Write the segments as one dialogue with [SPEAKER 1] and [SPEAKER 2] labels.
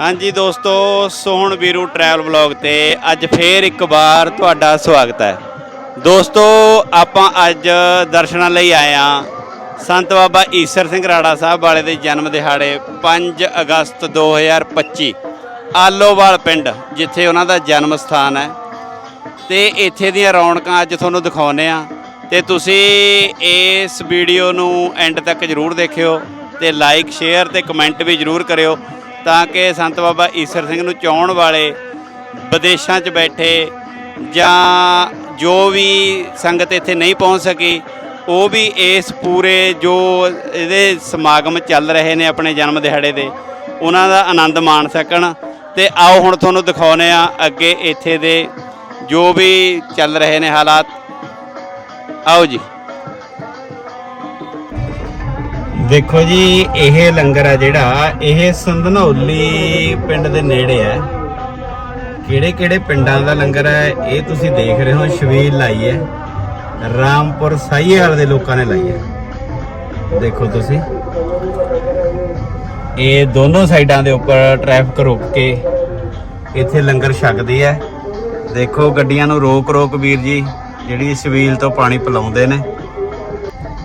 [SPEAKER 1] ਹਾਂਜੀ ਦੋਸਤੋ, ਸੋਹਣ Veeru travel vlog ਤੇ ਅੱਜ ਫੇਰ ਇੱਕ ਵਾਰ ਤੁਹਾਡਾ ਸਵਾਗਤ ਹੈ। ਦੋਸਤੋ, ਆਪਾਂ ਅੱਜ ਦਰਸ਼ਨਾਂ ਲਈ ਆਏ ਆ ਸੰਤ ਬਾਬਾ ਈਸਰ ਸਿੰਘ ਰਾੜਾ ਸਾਹਿਬ ਵਾਲੇ ਦੇ ਜਨਮ ਦਿਹਾੜੇ 5 ਅਗਸਤ 2025 ਆਲੋਵਾਲ ਪਿੰਡ, ਜਿੱਥੇ ਉਹਨਾਂ ਦਾ ਜਨਮ ਸਥਾਨ ਹੈ। ਤੇ ਇੱਥੇ ਦੀਆਂ ਰੌਣਕਾਂ ਅੱਜ ਤੁਹਾਨੂੰ ਦਿਖਾਉਨੇ ਆ ਤੇ ਤੁਸੀਂ ਇਸ ਵੀਡੀਓ ਨੂੰ ਐਂਡ ਤੱਕ ਜਰੂਰ ਦੇਖਿਓ ਤੇ ਲਾਈਕ ਸ਼ੇਅਰ ਤੇ ਕਮੈਂਟ ਵੀ ਜਰੂਰ ਕਰਿਓ। ਤਾਂ ਕਿ ਸੰਤ ਬਾਬਾ ਈਸਰ ਸਿੰਘ ਨੂੰ ਚਾਹਣ ਵਾਲੇ ਵਿਦੇਸ਼ਾਂ 'ਚ ਬੈਠੇ ਜਾਂ ਜੋ ਵੀ ਸੰਗਤ ਇੱਥੇ ਨਹੀਂ ਪਹੁੰਚ ਸਕੀ, ਉਹ ਵੀ ਇਸ ਪੂਰੇ ਜੋ ਇਹਦੇ ਸਮਾਗਮ ਚੱਲ ਰਹੇ ਨੇ ਆਪਣੇ ਜਨਮ ਦਿਹਾੜੇ ਦੇ, ਉਹਨਾਂ ਦਾ ਆਨੰਦ ਮਾਣ ਸਕਣ। ਤੇ ਆਓ ਹੁਣ ਤੁਹਾਨੂੰ ਦਿਖਾਉਨੇ ਆ ਅੱਗੇ ਇੱਥੇ ਦੇ ਜੋ ਵੀ ਚੱਲ ਰਹੇ ਨੇ ਹਾਲਾਤ। ਆਓ ਜੀ। ਦੇਖੋ ਜੀ, ਇਹ ਲੰਗਰ ਆ ਜਿਹੜਾ, ਇਹ ਸੰਧਨੌਲੀ ਪਿੰਡ ਦੇ ਨੇੜੇ ਹੈ ਕਿਹੜੇ ਕਿਹੜੇ ਪਿੰਡਾਂ ਦਾ ਲੰਗਰ ਹੈ ਇਹ ਤੁਸੀਂ ਦੇਖ ਰਹੇ ਹੋ ਸ਼ਵੀਲ ਲਾਈ ਹੈ। ਰਾਮਪੁਰ ਸਾਈਵਾਲ ਦੇ ਲੋਕਾਂ ਨੇ ਲਾਈ ਹੈ। ਦੇਖੋ ਤੁਸੀਂ। ਇਹ ਦੋਨੋਂ ਸਾਈਡਾਂ ਦੇ ਉੱਪਰ ਟ੍ਰੈਫਿਕ ਰੋਕ ਕੇ ਇੱਥੇ ਲੰਗਰ ਛਕਦੀ ਹੈ। ਦੇਖੋ ਗੱਡੀਆਂ ਨੂੰ ਰੋਕ ਰੋਕ ਵੀਰ ਜੀ, ਜਿਹੜੀ ਸ਼ਵੀਲ ਤੋਂ ਪਾਣੀ ਪਿਲਾਉਂਦੇ ਨੇ।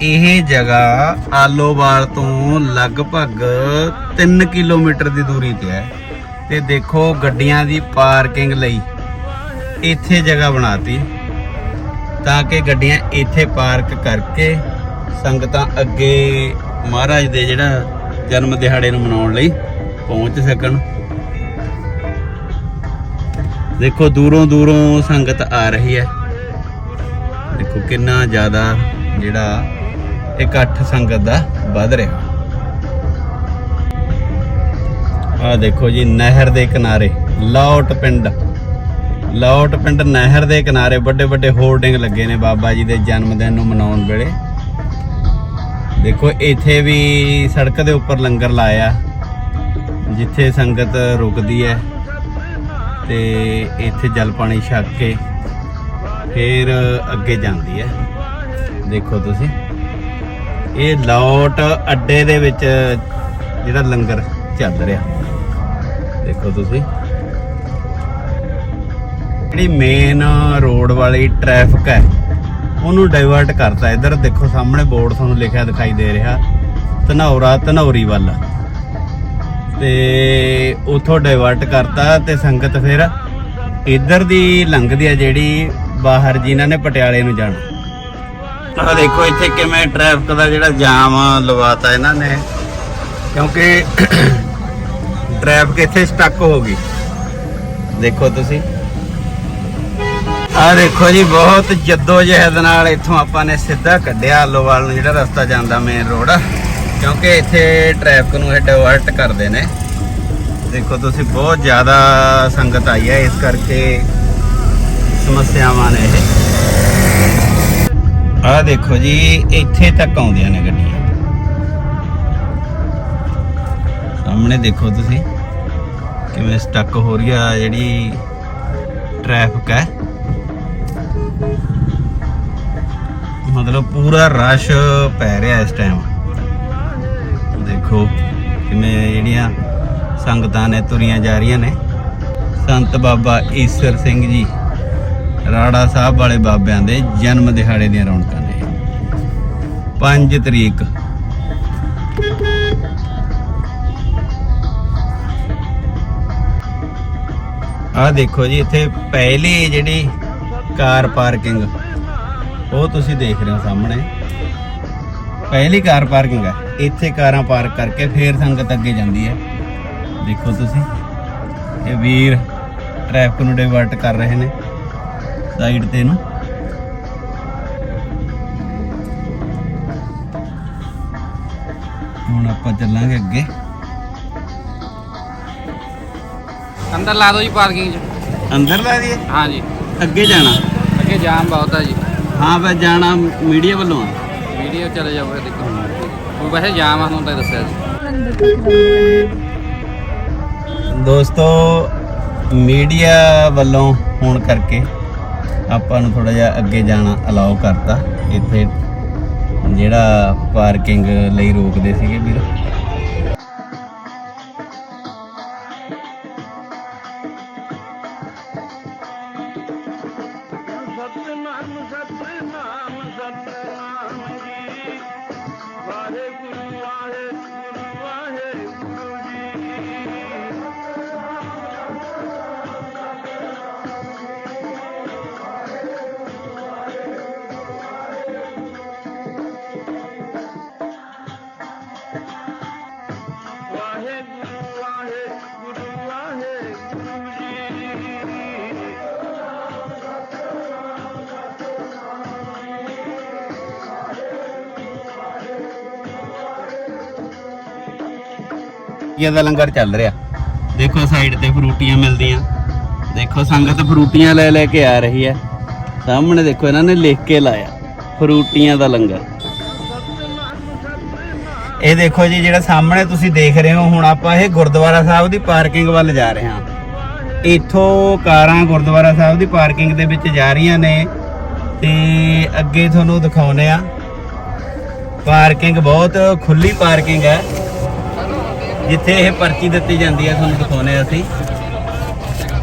[SPEAKER 1] ਇਹ ਜਗ੍ਹਾ ਆਲੋਵਾਲ ਤੋਂ ਲਗਭਗ 3 ਕਿਲੋਮੀਟਰ ਦੀ ਦੂਰੀ ਤੇ ਹੈ। ਤੇ ਦੇਖੋ ਗੱਡੀਆਂ ਦੀ ਪਾਰਕਿੰਗ ਲਈ ਇੱਥੇ ਜਗ੍ਹਾ ਬਣਾਤੀ, ਤਾਂ ਕਿ ਗੱਡੀਆਂ ਇੱਥੇ ਪਾਰਕ ਕਰਕੇ ਸੰਗਤਾਂ ਅੱਗੇ ਮਹਾਰਾਜ ਦੇ ਜਿਹੜਾ ਜਨਮ ਦਿਹਾੜੇ ਨੂੰ ਮਨਾਉਣ ਲਈ ਪਹੁੰਚ ਸਕਣ। ਦੇਖੋ ਦੂਰੋਂ ਦੂਰੋਂ ਸੰਗਤ ਆ ਰਹੀ ਹੈ। ਦੇਖੋ ਕਿੰਨਾ ਜ਼ਿਆਦਾ ਜਿਹੜਾ ਇਕੱਠ ਸੰਗਤ ਦਾ ਵੱਧ ਰਿਹਾ। ਆ ਦੇਖੋ ਜੀ, ਨਹਿਰ ਦੇ ਕਿਨਾਰੇ, ਲੌਟ ਪਿੰਡ। ਲੌਟ ਪਿੰਡ, ਨਹਿਰ ਦੇ ਕਿਨਾਰੇ ਵੱਡੇ ਵੱਡੇ ਹੋਰਡਿੰਗ ਲੱਗੇ ਨੇ ਬਾਬਾ ਜੀ ਦੇ ਜਨਮ ਦਿਨ ਨੂੰ ਮਨਾਉਣ ਵੇਲੇ। ਦੇਖੋ, ਇੱਥੇ ਵੀ ਸੜਕ ਦੇ ਉੱਪਰ ਲੰਗਰ ਲਾਇਆ, ਜਿੱਥੇ ਸੰਗਤ ਰੁਕਦੀ ਹੈ ਤੇ ਇੱਥੇ ਜਲ ਪਾਣੀ ਛਕ ਕੇ ਫਿਰ ਅੱਗੇ ਜਾਂਦੀ ਹੈ। ਦੇਖੋ ਤੁਸੀਂ। ਇਹ ਲੌਟ ਅੱਡੇ ਦੇ ਵਿੱਚ ਜਿਹੜਾ ਲੰਗਰ ਚੱਲ ਰਿਹਾ। ਦੇਖੋ ਤੁਸੀਂ। ਜਿਹੜੀ ਮੇਨ ਰੋਡ ਵਾਲੀ ਟ੍ਰੈਫਿਕ ਹੈ, ਉਹਨੂੰ ਡਾਇਵਰਟ ਕਰਤਾ। ਇੱਧਰ ਦੇਖੋ ਸਾਹਮਣੇ ਬੋਰਡ ਤੁਹਾਨੂੰ ਲਿਖਿਆ ਦਿਖਾਈ ਦੇ ਰਿਹਾ। ਧਨੌਰਾ, ਧਨੌਰੀ ਵੱਲ। ਤੇ ਉਥੋਂ ਡਾਇਵਰਟ ਕਰਤਾ ਤੇ ਸੰਗਤ ਫਿਰ ਇੱਧਰ ਦੀ ਲੰਘਦੀ ਹੈ ਜਿਹੜੀ ਬਾਹਰ ਜਿਨ੍ਹਾਂ ਨੇ ਪਟਿਆਲੇ ਨੂੰ ਜਾਣਾ। ਆ ਦੇਖੋ ਇੱਥੇ ਕਿਵੇਂ ਟ੍ਰੈਫਿਕ ਦਾ ਜਿਹੜਾ ਜਾਮ ਲਵਾਤਾ ਇਹਨਾਂ ਨੇ। ਕਿਉਂਕਿ ਟ੍ਰੈਫਿਕ ਇੱਥੇ ਸਟਕ ਹੋ ਗਈ। ਦੇਖੋ ਤੁਸੀਂ। ਆ ਦੇਖੋ ਜੀ, ਬਹੁਤ ਜੱਦੋ ਜਹਿਦ ਨਾਲ ਇੱਥੋਂ ਆਪਾਂ ਨੇ ਸਿੱਧਾ ਕੱਢਿਆ ਆਲੋਵਾਲ ਨੂੰ, ਜਿਹੜਾ ਰਸਤਾ ਜਾਂਦਾ ਮੇਨ ਰੋਡ ਕਿਉਂਕਿ ਇੱਥੇ ਟ੍ਰੈਫਿਕ ਨੂੰ ਇਹ ਡਿਵਰਟ ਕਰਦੇ ਨੇ। ਦੇਖੋ ਤੁਸੀਂ, ਬਹੁਤ ਜ਼ਿਆਦਾ ਸੰਗਤ ਆਈ ਹੈ ਇਸ ਕਰਕੇ ਸਮੱਸਿਆਵਾਂ ਨੇ ਇਹ। ਆਹ ਦੇਖੋ ਜੀ, ਇੱਥੇ ਤੱਕ ਆਉਂਦੀਆਂ ਨੇ ਗੱਡੀਆਂ। ਸਾਹਮਣੇ ਦੇਖੋ ਤੁਸੀਂ, ਕਿਵੇਂ ਸਟਕ ਹੋ ਰਹੀ ਆ ਜਿਹੜੀ ਟ੍ਰੈਫਿਕ ਹੈ। ਮਤਲਬ ਪੂਰਾ ਰਸ਼ ਪੈ ਰਿਹਾ ਇਸ ਟਾਈਮ ਦੇਖੋ ਕਿਵੇਂ ਜਿਹੜੀਆਂ ਸੰਗਤਾਂ ਨੇ ਤੁਰੀਆਂ ਜਾ ਰਹੀਆਂ ਨੇ। ਸੰਤ ਬਾਬਾ ਈਸਰ ਸਿੰਘ ਜੀ। ਰਾੜਾ ਸਾਹਿਬ ਵਾਲੇ ਬਾਬਿਆਂ ਦੇ ਜਨਮ ਦਿਹਾੜੇ ਦੀਆਂ ਰੌਣਕਾਂ ਨੇ। 5 ਤਰੀਕ। ਆਹ ਦੇਖੋ ਜੀ, ਇੱਥੇ ਪਹਿਲੀ ਜਿਹੜੀ ਕਾਰ ਪਾਰਕਿੰਗ, ਉਹ ਤੁਸੀਂ ਦੇਖ ਰਹੇ ਹੋ ਸਾਹਮਣੇ। ਪਹਿਲੀ ਕਾਰ ਪਾਰਕਿੰਗ ਹੈ। ਇੱਥੇ ਕਾਰਾਂ ਪਾਰਕ ਕਰਕੇ ਫੇਰ ਸੰਗਤ ਅੱਗੇ ਜਾਂਦੀ ਹੈ। ਦੇਖੋ ਤੁਸੀਂ, ਇਹ ਵੀਰ ਟ੍ਰੈਫਿਕ ਨੂੰ ਡਿਵਰਟ ਕਰ ਰਹੇ ਨੇ। ਸਾਈਡ ਤੇ ਨੂੰ। ਹੁਣ ਆਪਾਂ ਚੱਲਾਂਗੇ ਅੱਗੇ।
[SPEAKER 2] ਅੰਦਰ ਲਾ ਦਿਓ ਜੀ ਪਾਰਕਿੰਗ 'ਚ।
[SPEAKER 1] ਅੰਦਰ ਲਾ ਦਈਏ?
[SPEAKER 2] ਹਾਂ ਜੀ।
[SPEAKER 1] ਅੱਗੇ ਜਾਣਾ?
[SPEAKER 2] ਅੱਗੇ ਜਾਮ ਬਹੁਤ ਆ ਜੀ।
[SPEAKER 1] ਹਾਂ ਬਸ ਜਾਣਾ ਮੀਡੀਆ ਵੱਲੋਂ ਆ।
[SPEAKER 2] ਵੀਡੀਓ ਚਲੇ ਜਾਓਗੇ ਦੇਖੋ। ਉਹ ਵੈਸੇ ਜਾਮ ਆ ਤੁਹਾਨੂੰ ਤਾਂ ਦੱਸਿਆ ਜੀ।
[SPEAKER 1] ਦੋਸਤੋ ਮੀਡੀਆ ਵੱਲੋਂ ਹੋਣ ਕਰਕੇ ਆਪਾਂ ਨੂੰ ਥੋੜਾ ਜਿਹਾ ਅੱਗੇ ਜਾਣਾ ਅਲਾਉ ਕਰਤਾ। ਇੱਥੇ ਜਿਹੜਾ ਪਾਰਕਿੰਗ ਲਈ ਰੋਕਦੇ ਸੀਗੇ ਵੀਰ। ਇਹ ਦਾ ਲੰਗਰ ਚੱਲ ਰਿਹਾ। ਦੇਖੋ ਸਾਈਡ ਤੇ ਫਰੂਟੀਆਂ ਮਿਲਦੀਆਂ। ਦੇਖੋ ਸੰਗਤ ਫਰੂਟੀਆਂ ਲੈ ਲੈ ਕੇ ਆ ਰਹੀ ਹੈ। ਸਾਹਮਣੇ ਦੇਖੋ ਇਹਨਾਂ ਨੇ ਲਿਖ ਕੇ ਲਾਇਆ, ਫਰੂਟੀਆਂ ਦਾ ਲੰਗਰ। ਇਹ ਦੇਖੋ ਜੀ, ਜਿਹੜਾ ਸਾਹਮਣੇ ਤੁਸੀਂ ਦੇਖ ਰਹੇ ਹੋ, ਹੁਣ ਆਪਾਂ ਇਹ ਗੁਰਦੁਆਰਾ ਸਾਹਿਬ ਦੀ ਪਾਰਕਿੰਗ ਵੱਲ ਜਾ ਰਹੇ ਹਾਂ। ਇੱਥੋਂ ਕਾਰਾਂ ਗੁਰਦੁਆਰਾ ਸਾਹਿਬ ਦੀ ਪਾਰਕਿੰਗ ਦੇ ਵਿੱਚ ਜਾ ਰਹੀਆਂ ਨੇ। ਤੇ ਅੱਗੇ ਤੁਹਾਨੂੰ ਦਿਖਾਉਨੇ ਆ ਪਾਰਕਿੰਗ ਬਹੁਤ ਖੁੱਲੀ ਪਾਰਕਿੰਗ ਹੈ। ਜਿੱਥੇ ਇਹ ਪਰਚੀ ਦਿੱਤੀ ਜਾਂਦੀ ਹੈ ਤੁਹਾਨੂੰ ਦਿਖਾਉਨੇ ਅਸੀਂ।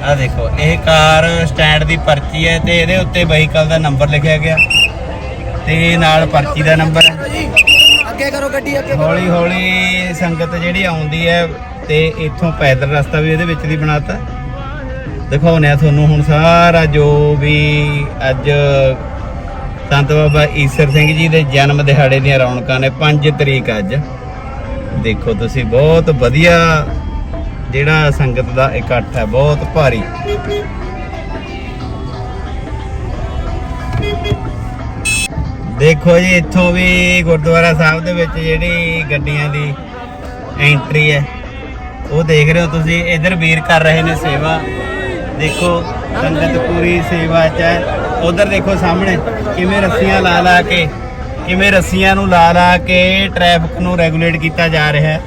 [SPEAKER 1] ਆ ਦੇਖੋ ਇਹ ਕਾਰ ਸਟੈਂਡ ਦੀ ਪਰਚੀ ਹੈ ਤੇ ਇਹਦੇ ਉੱਤੇ ਵਹੀਕਲ ਦਾ ਨੰਬਰ ਲਿਖਿਆ ਗਿਆ। ਤੇ ਨਾਲ ਪਰਚੀ ਦਾ ਨੰਬਰ ਹੈ।
[SPEAKER 3] ਅੱਗੇ ਕਰੋ ਗੱਡੀ ਅੱਗੇ
[SPEAKER 1] ਹੌਲੀ ਹੌਲੀ ਸੰਗਤ ਜਿਹੜੀ ਆਉਂਦੀ ਹੈ ਤੇ ਇੱਥੋਂ ਪੈਦਲ ਰਸਤਾ ਵੀ ਇਹਦੇ ਵਿੱਚ ਦੀ ਬਣਾਤਾ। ਦਿਖਾਉਨੇ ਆ ਤੁਹਾਨੂੰ ਹੁਣ ਸਾਰਾ ਜੋ ਵੀ ਅੱਜ ਸੰਤ ਬਾਬਾ ਈਸਰ ਸਿੰਘ ਜੀ ਦੇ ਜਨਮ ਦਿਹਾੜੇ ਦੀਆਂ ਰੌਣਕਾਂ ਨੇ 5 ਤਰੀਕ ਅੱਜ। ਦੇਖੋ ਤੁਸੀਂ, ਬਹੁਤ ਵਧੀਆ ਜਿਹੜਾ ਸੰਗਤ ਦਾ ਇਕੱਠ ਹੈ, ਬਹੁਤ ਭਾਰੀ। ਦੇਖੋ ਜੀ, ਇੱਥੋਂ ਵੀ ਗੁਰਦੁਆਰਾ ਸਾਹਿਬ ਦੇ ਵਿੱਚ ਜਿਹੜੀ ਗੱਡੀਆਂ ਦੀ ਐਂਟਰੀ ਹੈ, ਉਹ ਦੇਖ ਰਹੇ ਹੋ ਤੁਸੀਂ, ਇਧਰ ਵੀਰ ਕਰ ਰਹੇ ਨੇ ਸੇਵਾ। ਦੇਖੋ, ਸੰਗਤ ਪੂਰੀ ਸੇਵਾ 'ਚ ਹੈ। ਉਧਰ ਦੇਖੋ ਸਾਹਮਣੇ, ਕਿਵੇਂ ਰੱਸੀਆਂ ਲਾ ਲਾ ਕੇ ਕਿਵੇਂ ਰੱਸੀਆਂ ਨੂੰ ਲਾ ਲਾ ਕੇ ਟ੍ਰੈਫਿਕ ਨੂੰ ਰੈਗੂਲੇਟ ਕੀਤਾ ਜਾ ਰਿਹਾ ਹੈ?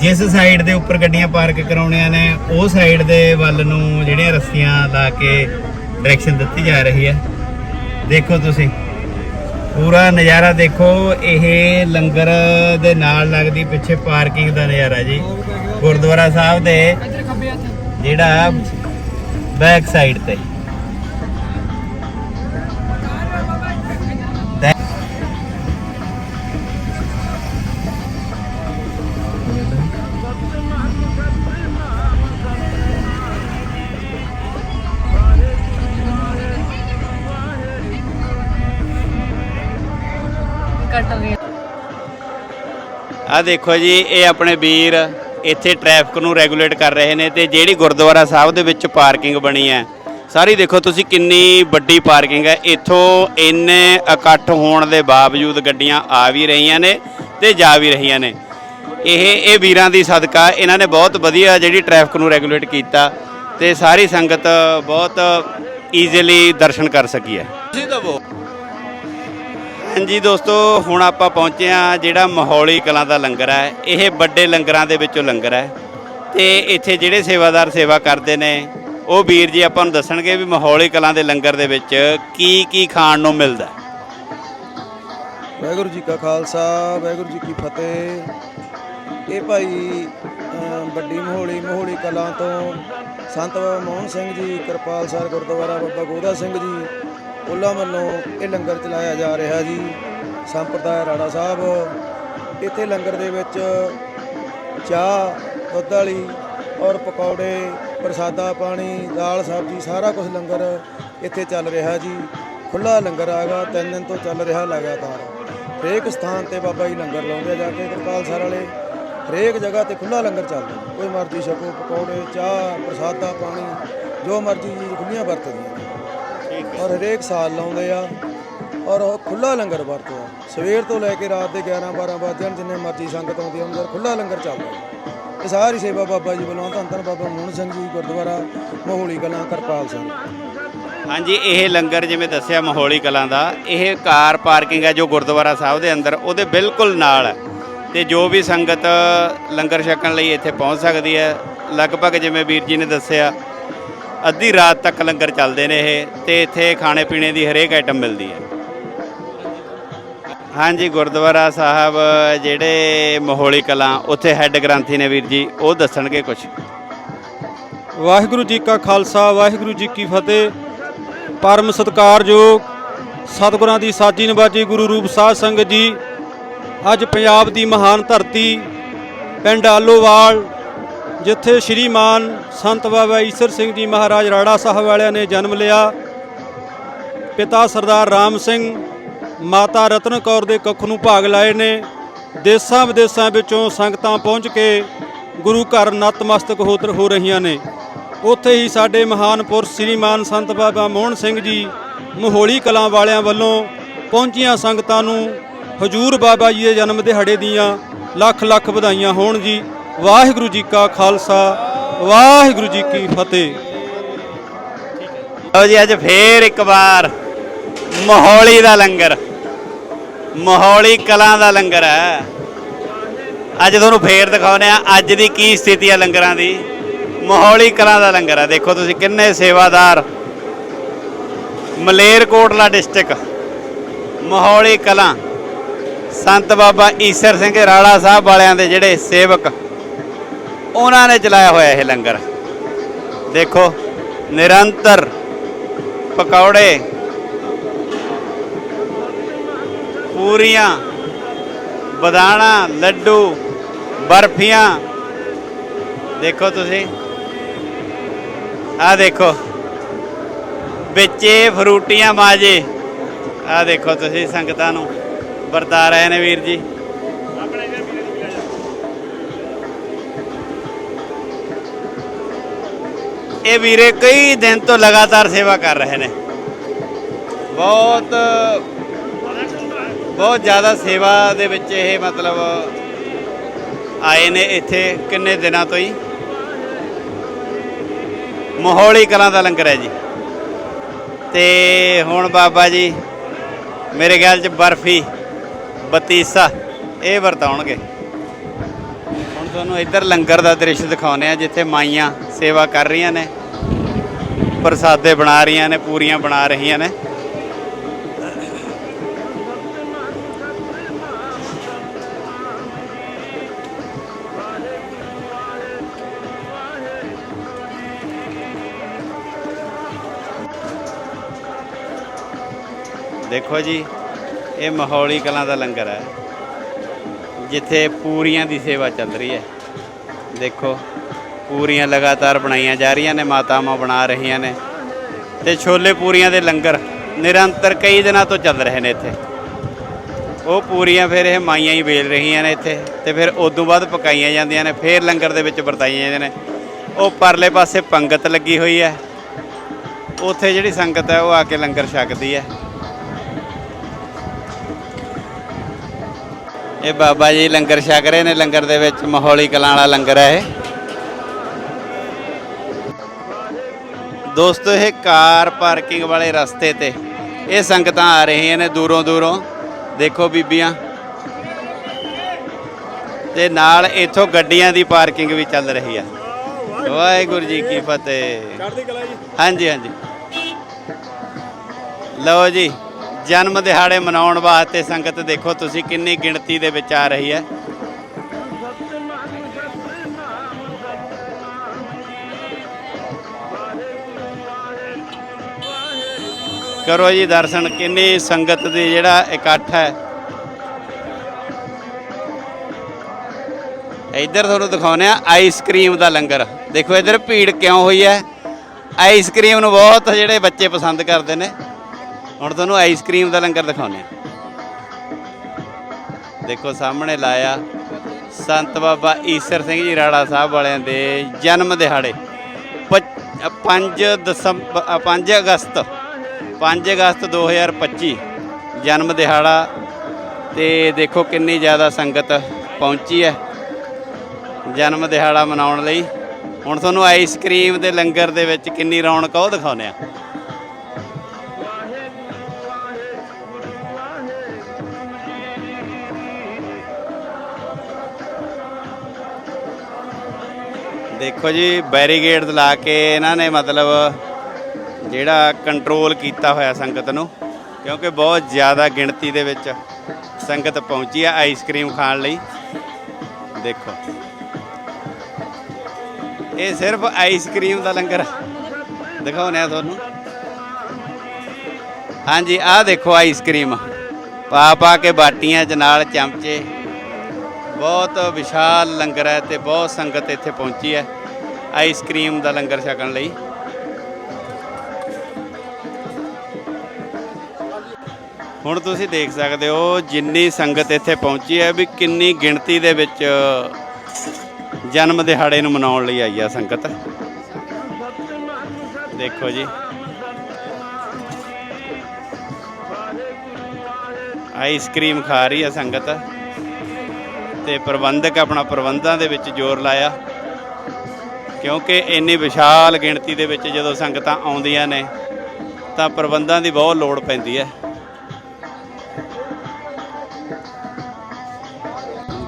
[SPEAKER 1] ਜਿਸ ਸਾਈਡ ਦੇ ਉੱਪਰ ਗੱਡੀਆਂ ਪਾਰਕ ਕਰਾਉਣੀਆਂ ਨੇ, ਉਹ ਸਾਈਡ ਦੇ ਵੱਲ ਨੂੰ ਜਿਹੜੀਆਂ ਰੱਸੀਆਂ ਲਾ ਕੇ ਡਾਇਰੈਕਸ਼ਨ ਦਿੱਤੀ ਜਾ ਰਹੀ ਹੈ। ਦੇਖੋ ਤੁਸੀਂ, ਪੂਰਾ ਨਜ਼ਾਰਾ ਦੇਖੋ, ਇਹ ਲੰਗਰ ਦੇ ਨਾਲ ਲੱਗਦੀ ਪਿੱਛੇ ਪਾਰਕਿੰਗ ਦਾ ਨਜ਼ਾਰਾ ਜੀ। ਗੁਰਦੁਆਰਾ ਸਾਹਿਬ ਦੇ ਜਿਹੜਾ ਬੈਕ ਸਾਈਡ ਤੇ ਤੇ-
[SPEAKER 4] ਗਿਆ
[SPEAKER 1] ਆ ਦੇਖੋ ਜੀ ਇਹ ਆਪਣੇ ਵੀਰ ਇੱਥੇ ਟ੍ਰੈਫਿਕ ਨੂੰ ਰੈਗੂਲੇਟ ਕਰ ਰਹੇ ਨੇ ਤੇ ਜਿਹੜੀ ਗੁਰਦੁਆਰਾ ਸਾਹਿਬ ਦੇ ਵਿੱਚ ਪਾਰਕਿੰਗ ਬਣੀ ਹੈ। ਸਾਰੀ ਦੇਖੋ ਤੁਸੀਂ ਕਿੰਨੀ ਵੱਡੀ ਪਾਰਕਿੰਗ ਹੈ। ਇੱਥੋਂ ਇੰਨੇ ਇਕੱਠ ਹੋਣ ਦੇ ਬਾਵਜੂਦ ਗੱਡੀਆਂ ਆ ਵੀ ਰਹੀਆਂ ਨੇ ਤੇ ਜਾ ਵੀ ਰਹੀਆਂ ਨੇ। ਇਹ ਇਹ ਵੀਰਾਂ ਦੀ ਸਦਕਾ ਇਹਨਾਂ ਨੇ ਬਹੁਤ ਵਧੀਆ ਜਿਹੜੀ ਟ੍ਰੈਫਿਕ ਨੂੰ ਰੈਗੂਲੇਟ ਕੀਤਾ ਤੇ ਸਾਰੀ ਸੰਗਤ ਬਹੁਤ ਈਜ਼ੀਲੀ ਦਰਸ਼ਨ ਕਰ ਸਕੀ ਹੈ। ਹਾਂਜੀ ਦੋਸਤੋ, ਹੁਣ ਆਪਾਂ ਪਹੁੰਚੇ ਆ ਜਿਹੜਾ ਮਹੌਲੀ ਕਲਾਂ ਦਾ ਲੰਗਰ ਹੈ। ਇਹ ਵੱਡੇ ਲੰਗਰਾਂ ਦੇ ਵਿੱਚੋਂ ਲੰਗਰ ਹੈ। ਤੇ ਇੱਥੇ ਜਿਹੜੇ ਸੇਵਾਦਾਰ ਸੇਵਾ ਕਰਦੇ ਨੇ, ਉਹ ਵੀਰ ਜੀ ਆਪਾਂ ਨੂੰ ਦੱਸਣਗੇ ਵੀ ਮਹੌਲੀ ਕਲਾਂ ਦੇ ਲੰਗਰ ਦੇ ਵਿੱਚ ਕੀ ਕੀ ਖਾਣ ਨੂੰ ਮਿਲਦਾ
[SPEAKER 3] ਵਾਹਿਗੁਰੂ ਜੀ ਕਾ ਖਾਲਸਾ, ਵਾਹਿਗੁਰੂ ਜੀ ਕੀ ਫਤਿਹ। ਇਹ ਭਾਈ ਵੱਡੀ ਮਹੋਲੀ ਮਹੋਲੀ ਕਲਾਂ ਤੋਂ ਸੰਤ ਮੋਹਨ ਸਿੰਘ ਜੀ, ਕਿਰਪਾਲ ਸਰ ਗੁਰਦੁਆਰਾ ਬਾਬਾ ਗੋਦਾ ਸਿੰਘ ਜੀ ਉਹਨਾਂ ਵੱਲੋਂ ਇਹ ਲੰਗਰ ਚਲਾਇਆ ਜਾ ਰਿਹਾ ਜੀ। ਸੰਪਰਦਾਇ ਰਾਣਾ ਸਾਹਿਬ, ਇੱਥੇ ਲੰਗਰ ਦੇ ਵਿੱਚ ਚਾਹ, ਦੁੱਧ ਵਾਲੀ ਔਰ ਪਕੌੜੇ, ਪ੍ਰਸਾਦਾ ਪਾਣੀ, ਦਾਲ ਸਬਜ਼ੀ, ਸਾਰਾ ਕੁਝ ਲੰਗਰ ਇੱਥੇ ਚੱਲ ਰਿਹਾ ਜੀ। ਖੁੱਲਾ ਲੰਗਰ ਆਗਾ, ਤਿੰਨ ਦਿਨ ਤੋਂ ਚੱਲ ਰਿਹਾ ਲਗਾਤਾਰ। ਹਰੇਕ ਸਥਾਨ ਤੇ ਬਾਬਾ ਜੀ ਲੰਗਰ ਲਾਉਂਦੇ ਜਾ ਕੇ, ਕਿਰਪਾਲ ਸਰ ਵਾਲੇ। ਹਰੇਕ ਜਗ੍ਹਾ ਤੇ ਖੁੱਲਾ ਲੰਗਰ ਚੱਲਦਾ। ਕੋਈ ਮਰਜ਼ੀ ਛਕੋ, ਪਕੌੜੇ, ਚਾਹ, ਪ੍ਰਸਾਦਾ ਪਾਣੀ, ਜੋ ਮਰਜ਼ੀ ਚੀਜ਼ ਖੁੱਲੀਆਂ ਵਰਤਦੀਆਂ। ਔਰ ਹਰੇਕ ਸਾਲ ਲਾਉਂਦੇ ਆ ਔਰ ਉਹ ਖੁੱਲਾ ਲੰਗਰ ਵਰਤਦਾ ਸਵੇਰ ਤੋਂ ਲੈ ਕੇ ਰਾਤ ਦੇ 11 12 ਵਜੇ ਤੱਕ ਜਿੰਨੇ ਮਰਜ਼ੀ ਸੰਗਤ ਆਉਂਦੀ ਅੰਦਰ ਖੁੱਲਾ ਲੰਗਰ ਚੱਲਦਾ। ਇਹ ਸਾਰੀ ਸੇਵਾ ਬਾਬਾ ਜੀ ਵੱਲੋਂ, ਧੰਨ ਧੰਨ ਬਾਬਾ ਮੋਹਨ ਸਿੰਘ ਜੀ, ਗੁਰਦੁਆਰਾ ਮਹੋਲੀ ਕਲਾਂ, ਕਰਪਾਲ ਸਿੰਘ।
[SPEAKER 1] ਹਾਂਜੀ, ਇਹ ਲੰਗਰ ਜਿਵੇਂ ਦੱਸਿਆ ਮਹੌਲੀ ਕਲਾਂ ਦਾ, ਇਹ ਕਾਰ ਪਾਰਕਿੰਗ ਹੈ ਜੋ ਗੁਰਦੁਆਰਾ ਸਾਹਿਬ ਦੇ ਅੰਦਰ, ਉਹਦੇ ਬਿਲਕੁਲ ਨਾਲ ਹੈ। ਤੇ ਜੋ ਵੀ ਸੰਗਤ ਲੰਗਰ ਛਕਣ ਲਈ ਇੱਥੇ ਪਹੁੰਚ ਸਕਦੀ ਹੈ, ਲਗਭਗ ਜਿਵੇਂ ਵੀਰ ਜੀ ਨੇ ਦੱਸਿਆ ਅੱਧੀ ਰਾਤ ਤੱਕ ਲੰਗਰ ਚੱਲਦੇ ਨੇ ਇਹ ਤੇ ਇੱਥੇ ਖਾਣੇ ਪੀਣੇ ਦੀ ਹਰੇਕ ਆਈਟਮ ਮਿਲਦੀ ਹੈ। ਹਾਂਜੀ, ਗੁਰਦੁਆਰਾ ਸਾਹਿਬ, ਜਿਹੜੇ ਮਹੌਲੀ ਕਲਾਂ, ਉੱਥੇ ਹੈੱਡ ਗ੍ਰੰਥੀ ਨੇ ਵੀਰ ਜੀ, ਉਹ ਦੱਸਣਗੇ ਕੁਝ
[SPEAKER 5] ਵਾਹਿਗੁਰੂ ਜੀ ਕਾ ਖਾਲਸਾ, ਵਾਹਿਗੁਰੂ ਜੀ ਕੀ ਫਤਿਹ। ਪਰਮ ਸਤਿਕਾਰਯੋਗ ਸਤਿਗੁਰਾਂ ਦੀ ਸਾਜੀ ਨਵਾਜੀ ਗੁਰੂ ਰੂਪ ਸਾਧ ਸੰਗਤ ਜੀ, ਅੱਜ ਪੰਜਾਬ ਦੀ ਮਹਾਨ ਧਰਤੀ, ਪਿੰਡ ਆਲੋਵਾਲ ਜਿੱਥੇ ਸ਼੍ਰੀ ਮਾਨ ਸੰਤ ਬਾਬਾ ਈਸਰ ਸਿੰਘ ਜੀ ਮਹਾਰਾਜ ਰਾੜਾ ਸਾਹਿਬ ਵਾਲਿਆਂ ਨੇ ਜਨਮ ਲਿਆ, ਪਿਤਾ ਸਰਦਾਰ ਰਾਮ ਸਿੰਘ, ਮਾਤਾ ਰਤਨ ਕੌਰ ਦੇ ਕੱਖ ਨੂੰ ਭਾਗ ਲਾਏ ਨੇ, ਦੇਸਾਂ ਵਿਦੇਸਾਂ ਵਿੱਚੋਂ ਸੰਗਤਾਂ ਪਹੁੰਚ ਕੇ ਗੁਰੂ ਘਰ ਨਤਮਸਤਕ ਹੋ ਰਹੀਆਂ ਨੇ। ਉੱਥੇ ਹੀ ਸਾਡੇ ਮਹਾਨ ਪੁਰਸ਼ ਸ੍ਰੀਮਾਨ ਸੰਤ ਬਾਬਾ ਮੋਹਨ ਸਿੰਘ ਜੀ ਮੋਹੋਲੀ ਕਲਾਂ ਵਾਲਿਆਂ ਵੱਲੋਂ ਪਹੁੰਚੀਆਂ ਸੰਗਤਾਂ ਨੂੰ ਹਜੂਰ ਬਾਬਾ ਜੀ ਦੇ ਜਨਮ ਦਿਹਾੜੇ ਦੀਆਂ ਲੱਖ ਲੱਖ ਵਧਾਈਆਂ ਹੋਣ ਜੀ। ਵਾਹਿਗੁਰੂ ਜੀ ਕਾ ਖਾਲਸਾ, ਵਾਹਿਗੁਰੂ ਜੀ ਕੀ ਫਤਿਹ।
[SPEAKER 1] ਲਓ ਜੀ, ਅੱਜ ਫੇਰ ਇੱਕ ਵਾਰ ਮੋਹੌਲੀ ਦਾ ਲੰਗਰ। ਮੋਹੌਲੀ ਕਲਾਂ ਦਾ ਲੰਗਰ ਹੈ। ਅੱਜ ਤੁਹਾਨੂੰ ਫੇਰ ਦਿਖਾਉਨੇ ਆ ਅੱਜ ਦੀ ਕੀ ਸਥਿਤੀ ਹੈ ਲੰਗਰਾਂ ਦੀ। ਮੋਹੌਲੀ ਕਲਾਂ ਦਾ ਲੰਗਰ ਹੈ। ਦੇਖੋ ਤੁਸੀਂ ਕਿੰਨੇ ਸੇਵਾਦਾਰ। ਮਲੇਰਕੋਟਲਾ ਡਿਸਟ੍ਰਿਕਟ, ਮੋਹੌਲੀ ਕਲਾਂ। ਸੰਤ ਬਾਬਾ ਈਸਰ ਸਿੰਘ ਰਾੜਾ ਸਾਹਿਬ ਵਾਲਿਆਂ ਦੇ ਜਿਹੜੇ ਸੇਵਕ ਉਹਨਾਂ ਨੇ ਚਲਾਇਆ ਹੋਇਆ ਇਹ ਲੰਗਰ। ਦੇਖੋ, ਨਿਰੰਤਰ ਪਕੌੜੇ, ਪੂਰੀਆਂ, ਬਦਾਣਾ, ਲੱਡੂ, ਬਰਫੀਆਂ। ਦੇਖੋ ਤੁਸੀਂ, ਆਹ ਦੇਖੋ, ਵਿੱਚੇ ਫਰੂਟੀਆਂ ਮਾਜੇ। ਆਹ ਦੇਖੋ ਤੁਸੀਂ ਸੰਗਤਾਂ ਨੂੰ ਵਰਤਾ ਰਹੇ ਨੇ ਵੀਰ ਜੀ। ਇਹ ਵੀਰੇ ਕਈ ਦਿਨ ਤੋਂ ਲਗਾਤਾਰ ਸੇਵਾ ਕਰ ਰਹੇ ਨੇ। ਬਹੁਤ ਬਹੁਤ ਜ਼ਿਆਦਾ ਸੇਵਾ ਦੇ ਵਿੱਚ ਇਹ ਮਤਲਬ ਆਏ ਨੇ ਇੱਥੇ ਕਿੰਨੇ ਦਿਨਾਂ ਤੋਂ ਹੀ। ਮੋਹੌਲੀ ਕਲਾਂ ਦਾ ਲੰਗਰ ਹੈ ਜੀ। ਤੇ ਹੁਣ ਬਾਬਾ ਜੀ, ਮੇਰੇ ਖਿਆਲ ਚ ਬਰਫੀ, ਬਤੀਸਾ, ਇਹ ਵਰਤਾਉਣਗੇ। ਤੁਹਾਨੂੰ ਇੱਧਰ ਲੰਗਰ ਦਾ ਦ੍ਰਿਸ਼ ਦਿਖਾਉਂਦੇ ਆ ਜਿੱਥੇ ਮਾਈਆਂ ਸੇਵਾ ਕਰ ਰਹੀਆਂ ਨੇ, ਪ੍ਰਸਾਦੇ ਬਣਾ ਰਹੀਆਂ ਨੇ, ਪੂਰੀਆਂ ਬਣਾ ਰਹੀਆਂ ਨੇ। ਦੇਖੋ ਜੀ, ਇਹ ਮਹੌਲੀ ਕਲਾਂ ਦਾ ਲੰਗਰ ਹੈ। ਜਿੱਥੇ ਪੂਰੀਆਂ ਦੀ ਸੇਵਾ ਚੱਲ ਰਹੀ ਹੈ। ਦੇਖੋ, ਪੂਰੀਆਂ ਲਗਾਤਾਰ ਬਣਾਈਆਂ ਜਾ ਰਹੀਆਂ ਨੇ, ਮਾਤਾਵਾਂ ਬਣਾ ਰਹੀਆਂ ਨੇ। ਤੇ ਛੋਲੇ ਪੂਰੀਆਂ ਦੇ ਲੰਗਰ ਨਿਰੰਤਰ ਕਈ ਦਿਨਾਂ ਤੋਂ ਚੱਲ ਰਹੇ ਨੇ ਇੱਥੇ। ਉਹ ਪੂਰੀਆਂ ਫਿਰ ਇਹ ਮਾਈਆਂ ਹੀ ਵੇਲ ਰਹੀਆਂ ਨੇ ਇੱਥੇ ਤੇ ਫਿਰ ਉਦੋਂ ਬਾਅਦ ਪਕਾਈਆਂ ਜਾਂਦੀਆਂ ਨੇ, ਫਿਰ ਲੰਗਰ ਦੇ ਵਿੱਚ ਵਰਤਾਈਆਂ ਜਾਂਦੀਆਂ ਨੇ। ਉਹ ਪਰਲੇ ਪਾਸੇ ਪੰਗਤ ਲੱਗੀ ਹੋਈ ਹੈ। ਉੱਥੇ ਜਿਹੜੀ ਸੰਗਤ ਹੈ, ਉਹ ਆ ਕੇ ਲੰਗਰ ਛਕਦੀ ਹੈ। ਇਹ ਬਾਬਾ ਜੀ ਲੰਗਰ ਛਕ ਰਹੇ ਨੇ ਲੰਗਰ ਦੇ ਵਿੱਚ ਮਹੌਲੀ ਕਲਾਂ ਵਾਲਾ ਲੰਗਰ ਹੈ ਇਹ। ਦੋਸਤੋ ਇਹ ਕਾਰ ਪਾਰਕਿੰਗ ਵਾਲੇ ਰਸਤੇ ਤੇ ਇਹ ਸੰਗਤਾਂ ਆ ਰਹੀਆਂ ਨੇ ਦੂਰੋਂ ਦੂਰੋਂ। ਦੇਖੋ ਬੀਬੀਆਂ। ਤੇ ਨਾਲ ਇੱਥੋਂ ਗੱਡੀਆਂ ਦੀ ਪਾਰਕਿੰਗ ਵੀ ਚੱਲ ਰਹੀ ਆ। ਵਾਹਿਗੁਰੂ ਜੀ ਕੀ ਫਤਿਹ।
[SPEAKER 5] ਚੜ੍ਹਦੀ ਕਲਾ ਜੀ।
[SPEAKER 1] ਹਾਂਜੀ ਹਾਂਜੀ। ਲਓ ਜੀ। ਜਨਮ ਦਿਹਾੜੇ ਮਨਾਉਣ ਵਾਸਤੇ ਸੰਗਤ ਦੇਖੋ ਤੁਸੀਂ ਕਿੰਨੀ ਗਿਣਤੀ ਦੇ ਵਿੱਚ ਆ ਰਹੀ ਹੈ। ਕਰੋ ਜੀ ਦਰਸ਼ਨ, ਕਿੰਨੀ ਸੰਗਤ ਦੀ ਜਿਹੜਾ ਇਕੱਠ ਹੈ। ਇੱਧਰ ਤੁਹਾਨੂੰ ਦਿਖਾਉਂਦੇ ਆ ਆਈਸਕ੍ਰੀਮ ਦਾ ਲੰਗਰ। ਦੇਖੋ ਇੱਧਰ ਭੀੜ ਕਿਉਂ ਹੋਈ ਹੈ? ਆਈਸਕ੍ਰੀਮ ਨੂੰ ਬਹੁਤ ਜਿਹੜੇ ਬੱਚੇ ਪਸੰਦ ਕਰਦੇ ਨੇ। ਹੁਣ ਤੁਹਾਨੂੰ ਆਈਸਕ੍ਰੀਮ ਦਾ ਲੰਗਰ ਦਿਖਾਉਂਦੇ ਆ ਦੇਖੋ ਸਾਹਮਣੇ ਲਾਇਆ ਸੰਤ ਬਾਬਾ ਈਸਰ ਸਿੰਘ ਜੀ ਰਾੜਾ ਸਾਹਿਬ ਵਾਲਿਆਂ ਦੇ ਜਨਮ ਦਿਹਾੜੇ। 5 ਦਸੰਬਰ 5 ਅਗਸਤ 5 ਅਗਸਤ 2025 ਜਨਮ ਦਿਹਾੜਾ। ਤੇ ਦੇਖੋ ਕਿੰਨੀ ਜ਼ਿਆਦਾ ਸੰਗਤ ਪਹੁੰਚੀ ਹੈ ਜਨਮ ਦਿਹਾੜਾ ਮਨਾਉਣ ਲਈ। ਹੁਣ ਤੁਹਾਨੂੰ ਆਈਸਕ੍ਰੀਮ ਦੇ ਲੰਗਰ ਦੇ ਵਿੱਚ ਕਿੰਨੀ ਰੌਣਕ ਉਹ ਦਿਖਾਉਂਦੇ ਆ ਦੇਖੋ ਜੀ ਬੈਰੀਗੇਡ ਲਾ ਕੇ ਇਹਨਾਂ ਨੇ ਮਤਲਬ ਜਿਹੜਾ ਕੰਟਰੋਲ ਕੀਤਾ ਹੋਇਆ ਸੰਗਤ ਨੂੰ, ਕਿਉਂਕਿ ਬਹੁਤ ਜ਼ਿਆਦਾ ਗਿਣਤੀ ਦੇ ਵਿੱਚ ਸੰਗਤ ਪਹੁੰਚੀ ਹੈ ਆਈਸਕ੍ਰੀਮ ਖਾਣ ਲਈ। ਦੇਖੋ। ਇਹ ਸਿਰਫ ਆਈਸਕ੍ਰੀਮ ਦਾ ਲੰਗਰ ਦਿਖਾਉਣੇ ਆ ਤੁਹਾਨੂੰ। ਹਾਂਜੀ, ਆਹ ਦੇਖੋ ਆਈਸਕ੍ਰੀਮ ਪਾ ਪਾ ਕੇ ਬਾਟੀਆਂ ਚ ਨਾਲ ਚਮਚੇ। ਬਹੁਤ ਵਿਸ਼ਾਲ ਲੰਗਰ ਹੈ ਤੇ ਬਹੁਤ ਸੰਗਤ ਇੱਥੇ ਪਹੁੰਚੀ ਹੈ ਆਈਸਕ੍ਰੀਮ ਦਾ ਲੰਗਰ ਛਕਣ ਲਈ। ਹੁਣ ਤੁਸੀਂ ਦੇਖ ਸਕਦੇ ਹੋ ਜਿੰਨੀ ਸੰਗਤ ਇੱਥੇ ਪਹੁੰਚੀ ਹੈ ਵੀ ਕਿੰਨੀ ਗਿਣਤੀ ਦੇ ਵਿੱਚ ਜਨਮ ਦਿਹਾੜੇ ਨੂੰ ਮਨਾਉਣ ਲਈ ਆਈ ਆ ਸੰਗਤ। ਦੇਖੋ ਜੀ। ਆਈਸਕ੍ਰੀਮ ਖਾ ਰਹੀ ਹੈ ਸੰਗਤ। ਤੇ ਪ੍ਰਬੰਧਕ ਆਪਣਾ ਪ੍ਰਬੰਧਾਂ ਦੇ ਵਿੱਚ ਜ਼ੋਰ ਲਾਇਆ। ਕਿਉਂਕਿ ਇੰਨੀ ਵਿਸ਼ਾਲ ਗਿਣਤੀ ਦੇ ਵਿੱਚ ਜਦੋਂ ਸੰਗਤਾਂ ਆਉਂਦੀਆਂ ਨੇ, ਤਾਂ ਪ੍ਰਬੰਧਾਂ ਦੀ ਬਹੁਤ ਲੋੜ ਪੈਂਦੀ ਹੈ।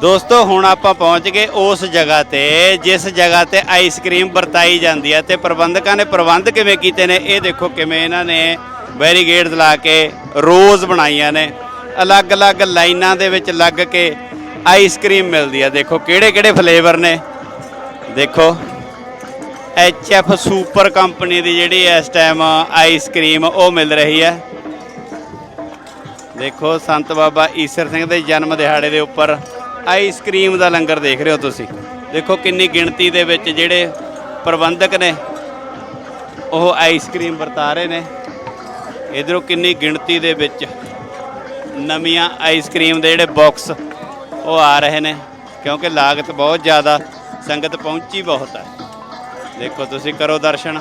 [SPEAKER 1] ਦੋਸਤੋ, ਹੁਣ ਆਪਾਂ ਪਹੁੰਚ ਗਏ ਉਸ ਜਗ੍ਹਾ ਤੇ, ਜਿਸ ਜਗ੍ਹਾ ਤੇ ਆਈਸਕ੍ਰੀਮ ਵਰਤਾਈ ਜਾਂਦੀ ਹੈ ਤੇ ਪ੍ਰਬੰਧਕਾਂ ਨੇ ਪ੍ਰਬੰਧ ਕਿਵੇਂ ਕੀਤੇ ਨੇ, ਇਹ ਦੇਖੋ ਕਿਵੇਂ ਇਹਨਾਂ ਨੇ ਬੈਰੀਗੇਡਸ ਲਾ ਕੇ ਰੋਜ਼ ਬਣਾਈਆਂ ਨੇ। ਅਲੱਗ-ਅਲੱਗ ਲਾਈਨਾਂ ਦੇ ਵਿੱਚ ਲੱਗ ਕੇ ਆਈਸਕ੍ਰੀਮ ਮਿਲਦੀ ਹੈ ਦੇਖੋ ਕਿਹੜੇ-ਕਿਹੜੇ ਫਲੇਵਰ ਨੇ। ਦੇਖੋ ਐਫ ਸੁਪਰ ਕੰਪਨੀ ਦੀ ਜਿਹੜੀ ਇਸ ਟਾਈਮ ਆਈਸਕ੍ਰੀਮ ਉਹ ਮਿਲ ਰਹੀ ਹੈ ਦੇਖੋ, ਸੰਤ ਬਾਬਾ ਈਸਰ ਸਿੰਘ ਦੇ ਜਨਮ ਦਿਹਾੜੇ ਦੇ ਉੱਪਰ ਆਈਸਕ੍ਰੀਮ ਦਾ ਲੰਗਰ ਦੇਖ ਰਹੇ ਹੋ ਤੁਸੀਂ। ਦੇਖੋ ਕਿੰਨੀ ਗਿਣਤੀ ਦੇ ਵਿੱਚ ਜਿਹੜੇ ਪ੍ਰਬੰਧਕ ਨੇ, ਉਹ ਆਈਸਕ੍ਰੀਮ ਵਰਤਾ ਰਹੇ ਨੇ। ਇਧਰੋਂ ਕਿੰਨੀ ਗਿਣਤੀ ਦੇ ਵਿੱਚ ਨਵੀਆਂ ਆਈਸਕ੍ਰੀਮ ਦੇ ਜਿਹੜੇ ਬਾਕਸ ਉਹ ਆ ਰਹੇ ਨੇ, ਕਿਉਂਕਿ ਲਾਗਤ ਬਹੁਤ ਜ਼ਿਆਦਾ, ਸੰਗਤ ਪਹੁੰਚੀ ਬਹੁਤ ਹੈ ਦੇਖੋ ਤੁਸੀਂ ਕਰੋ ਦਰਸ਼ਨ।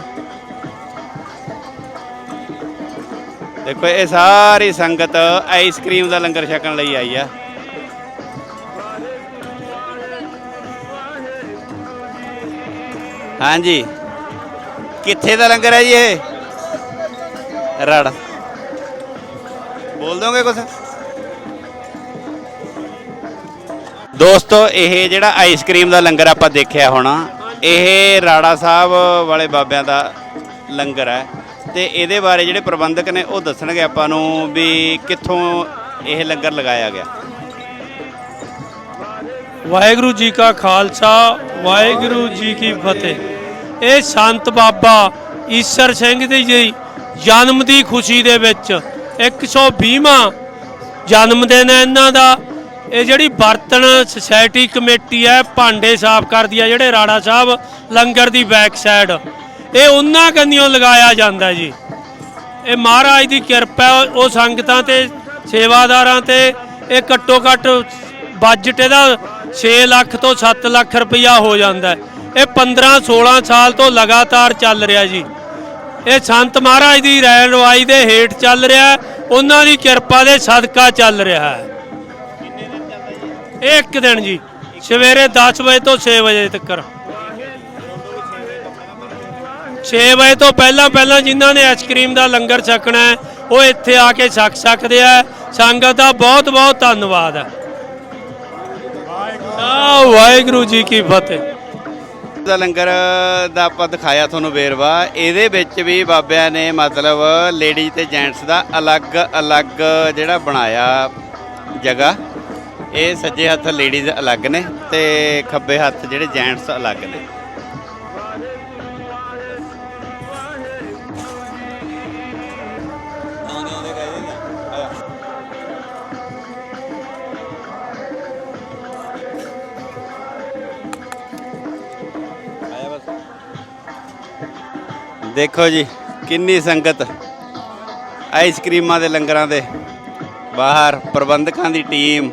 [SPEAKER 1] ਦੇਖੋ ਇਹ ਸਾਰੀ ਸੰਗਤ ਆਈਸਕ੍ਰੀਮ ਦਾ ਲੰਗਰ ਛਕਣ ਲਈ ਆਈ ਆ। ਹਾਂਜੀ। ਕਿੱਥੇ ਦਾ ਲੰਗਰ ਹੈ ਜੀ ਇਹ? ਰੜ। ਬੋਲ ਦੋਗੇ ਕੁਝ ਦੋਸਤੋ, ਇਹ ਜਿਹੜਾ ਆਈਸਕ੍ਰੀਮ ਦਾ ਲੰਗਰ ਆਪਾਂ ਦੇਖਿਆ ਹੋਣਾ, ਇਹ ਰਾੜਾ ਸਾਹਿਬ ਵਾਲੇ ਬਾਬਿਆਂ ਦਾ ਲੰਗਰ ਹੈ। ਤੇ ਇਹਦੇ ਬਾਰੇ ਜਿਹੜੇ ਪ੍ਰਬੰਧਕ ਨੇ, ਉਹ ਦੱਸਣਗੇ ਆਪਾਂ ਨੂੰ ਵੀ ਕਿੱਥੋਂ ਇਹ ਲੰਗਰ ਲਗਾਇਆ ਗਿਆ।
[SPEAKER 4] ਵਾਹਿਗੁਰੂ ਜੀ ਕਾ ਖਾਲਸਾ, ਵਾਹਿਗੁਰੂ ਜੀ ਕੀ ਫਤਿਹ। ਇਹ ਸੰਤ ਬਾਬਾ ਈਸਰ ਸਿੰਘ ਦੀ ਜੀ ਜਨਮ ਦੀ ਖੁਸ਼ੀ ਦੇ ਵਿੱਚ 120ਵਾਂ ਜਨਮ ਦਿਨ ਹੈ ਇਹਨਾਂ ਦਾ। ਇਹ ਜਿਹੜੀ ਵਰਤ ਬਰਤਨ ਸੁਸਾਇਟੀ ਕਮੇਟੀ ਹੈ, ਭਾਂਡੇ ਸਾਫ਼ ਕਰਦੀ ਹੈ ਜਿਹੜੇ ਰਾੜਾ ਸਾਹਿਬ ਲੰਗਰ ਦੀ ਬੈਕ ਸਾਈਡ ਇਹ ਉਹਨਾਂ ਕੰਨਿਓ ਲਗਾਇਆ ਜਾਂਦਾ ਜੀ। ਇਹ ਮਹਾਰਾਜ ਦੀ ਕਿਰਪਾ, ਉਹ ਸੰਗਤਾਂ ਤੇ, ਸੇਵਾਦਾਰਾਂ ਤੇ, ਇਹ ਘੱਟੋ ਘੱਟ ਬਜਟ ਇਹਦਾ 6 ਲੱਖ ਤੋਂ 7 ਲੱਖ ਰੁਪਇਆ ਹੋ ਜਾਂਦਾ ਇਹ 15 16 ਸਾਲ ਤੋਂ ਲਗਾਤਾਰ ਚੱਲ ਰਿਹਾ ਜੀ। ਇਹ ਸੰਤ ਮਹਾਰਾਜ ਦੀ ਰੈਣ ਰਵਾਈ ਦੇ ਹੇਠ ਚੱਲ ਰਿਹਾ ਉਹਨਾਂ ਦੀ ਕਿਰਪਾ ਦੇ ਸਦਕਾ ਚੱਲ ਰਿਹਾ ਹੈ। ਇਹ ਇੱਕ ਦਿਨ ਜੀ, ਸਵੇਰੇ 10 ਵਜੇ ਤੋਂ 6 ਵਜੇ ਤੱਕ 6 ਵਜੇ ਤੋਂ ਪਹਿਲਾਂ ਪਹਿਲਾਂ ਜਿਨ੍ਹਾਂ ਨੇ ਆਈਸਕ੍ਰੀਮ ਦਾ ਲੰਗਰ ਛਕਣਾ ਹੈ, ਉਹ ਇੱਥੇ ਆ ਕੇ ਛਕ ਸਕਦੇ ਆ। ਸੰਗਤ ਦਾ ਬਹੁਤ ਬਹੁਤ ਧੰਨਵਾਦ ਹੈ। ਵਾਹਿਗੁਰੂ ਜੀ ਕੀ ਫਤਿਹ।
[SPEAKER 1] ਦਾ ਲੰਗਰ ਦਾ ਆਪਾਂ ਦਿਖਾਇਆ ਤੁਹਾਨੂੰ ਵੇਰਵਾ। ਇਹਦੇ ਵਿੱਚ ਵੀ ਬਾਬਿਆਂ ਨੇ ਮਤਲਬ ਲੇਡੀਜ਼ ਤੇ ਜੈਂਟਸ ਦਾ ਅਲੱਗ-ਅਲੱਗ ਜਿਹੜਾ ਬਣਾਇਆ ਜਗ੍ਹਾ। ਇਹ ਸੱਜੇ ਹੱਥ ਲੇਡੀਜ਼ ਅਲੱਗ ਨੇ ਤੇ ਖੱਬੇ ਹੱਥ ਜਿਹੜੇ ਜੈਂਟਸ ਅਲੱਗ ਨੇ। ਦੇਖੋ ਜੀ, ਕਿੰਨੀ ਸੰਗਤ ਆਈਸਕ੍ਰੀਮਾਂ ਦੇ ਲੰਗਰਾਂ ਦੇ ਬਾਹਰ ਪ੍ਰਬੰਧਕਾਂ ਦੀ ਟੀਮ